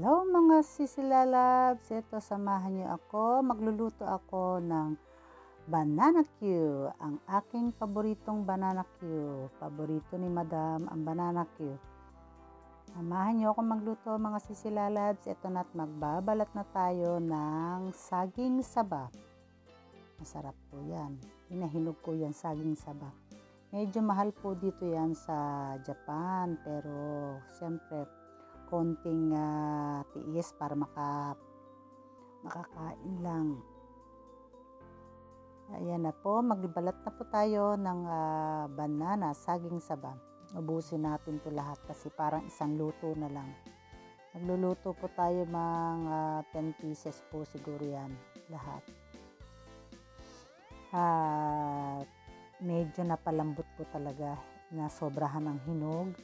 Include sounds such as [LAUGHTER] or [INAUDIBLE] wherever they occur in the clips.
Hello mga sisilalabs! Ito, samahan niyo ako. Magluluto ako ng banana Q. Ang aking paboritong banana Q. Paborito ni Madam ang banana Q. Samahan niyo ako magluto mga sisilalabs. Ito na't magbabalat na tayo ng saging saba. Masarap po yan. Hinahinog ko yan saging saba. Medyo mahal po dito yan sa Japan pero siyempre konting uh, tiis para maka makakain lang. Ayan na po, magbalat na po tayo ng uh, banana, saging saba. Ubusin natin to lahat kasi parang isang luto na lang. Nagluluto po tayo mga uh, 10 pieces po siguro yan lahat. At uh, medyo napalambot po talaga na sobrahan ng hinog.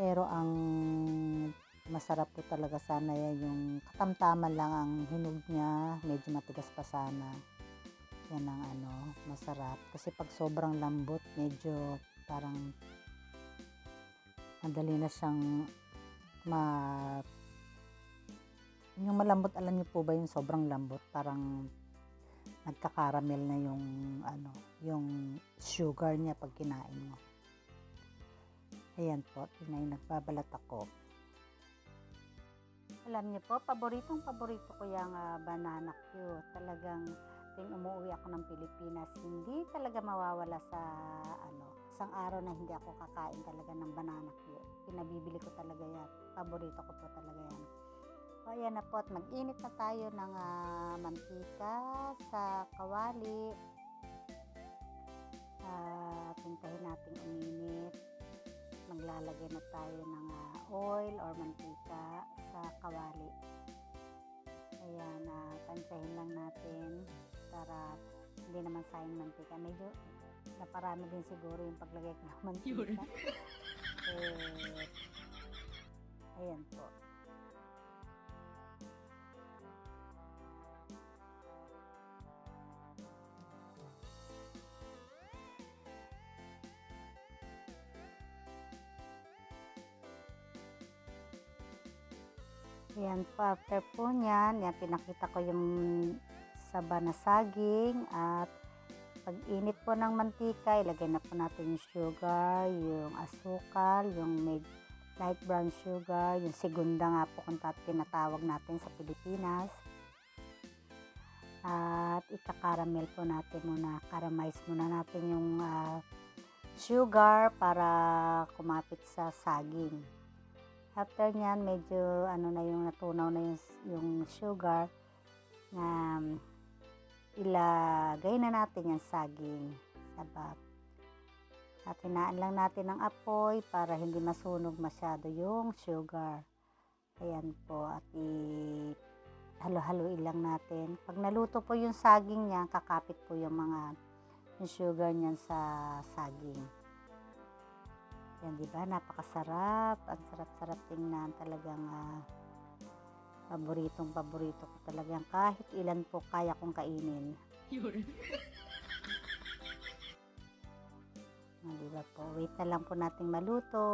Pero ang masarap po talaga sana yan yung katamtaman lang ang hinog niya, medyo matigas pa sana. Yan ang ano, masarap. Kasi pag sobrang lambot, medyo parang madali na siyang ma yung malambot alam niyo po ba yung sobrang lambot parang nagka-caramel na yung ano, yung sugar niya pag kinain mo. Ayan po, tinay nagbabalat ako. Alam niyo po, paboritong paborito ko yung uh, banana Q. Talagang ting umuwi ako ng Pilipinas, hindi talaga mawawala sa ano, isang araw na hindi ako kakain talaga ng banana Q. Pinabibili ko talaga yan. Paborito ko po talaga yan. O ayan na po at mag-init na tayo ng uh, mantika sa kawali. Uh, hintahin natin uminit. Maglalagay na tayo ng uh, oil or mantika sa kawali. Ayan, uh, tansyahin lang natin para hindi naman sayang mantika. Medyo naparami din siguro yung paglagay ng mantika. [LAUGHS] eh, ayan po. Ayan po, after po niyan, yan, pinakita ko yung saba na saging at pag init po ng mantika, ilagay na po natin yung sugar, yung asukal, yung made light brown sugar, yung segunda nga po kung tinatawag natin sa Pilipinas. At ika-caramel po natin muna, caramelize muna natin yung uh, sugar para kumapit sa saging. After nyan, medyo ano na yung natunaw na yung, yung sugar na um, ilagay na natin yung saging sa bab. At hinaan lang natin ng apoy para hindi masunog masyado yung sugar. Ayan po. At i halo-haloin lang natin. Pag naluto po yung saging niya, kakapit po yung mga yung sugar niyan sa saging. Yan, di ba? Napakasarap. Ang sarap-sarap tingnan. Talagang uh, paboritong paborito ko talagang kahit ilan po kaya kong kainin. Yun. ah, di ba po? Wait na lang po nating maluto.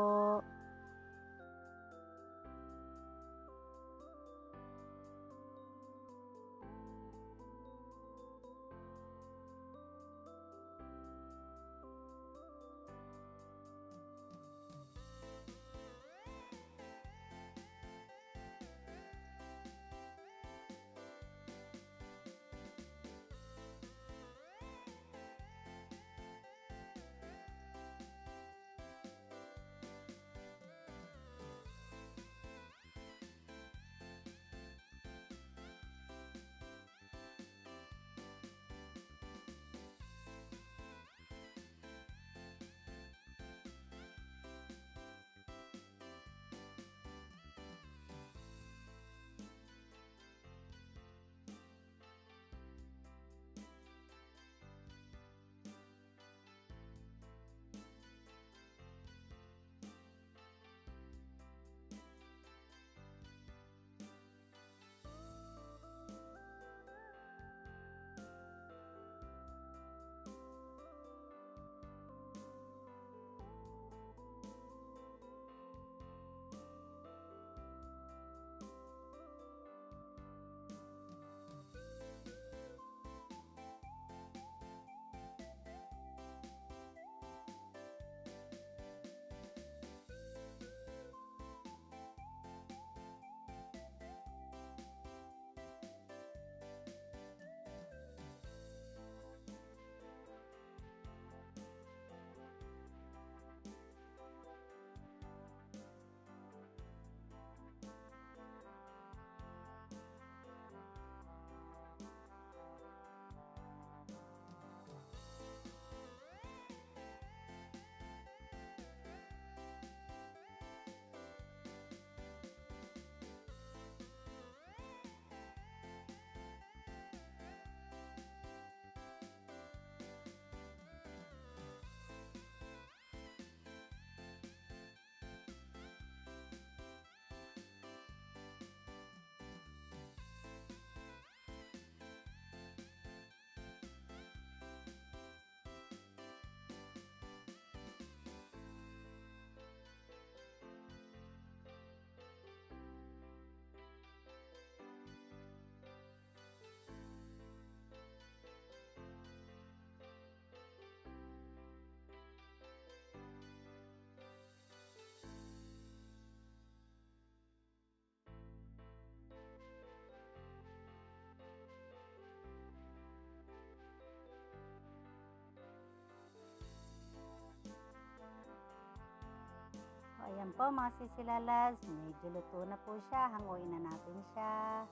Yan po mga sisilalas, medyo luto na po siya. Hanguin na natin siya.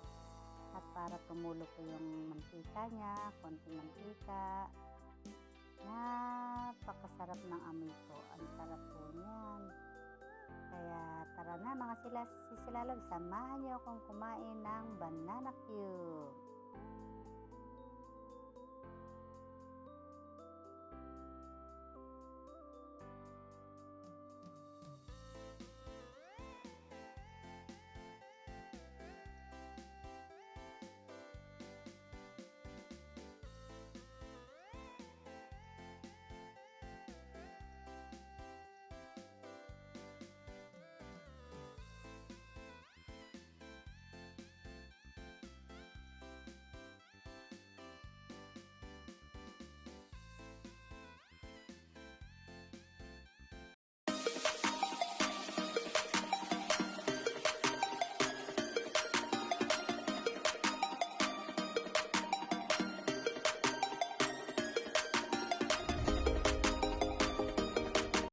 At para tumulo po yung mantika niya, konting mantika. Napakasarap ng amoy po. Ang sarap po niyan. Kaya tara na mga sila, sisilalag, samahan niyo akong kumain ng banana cube.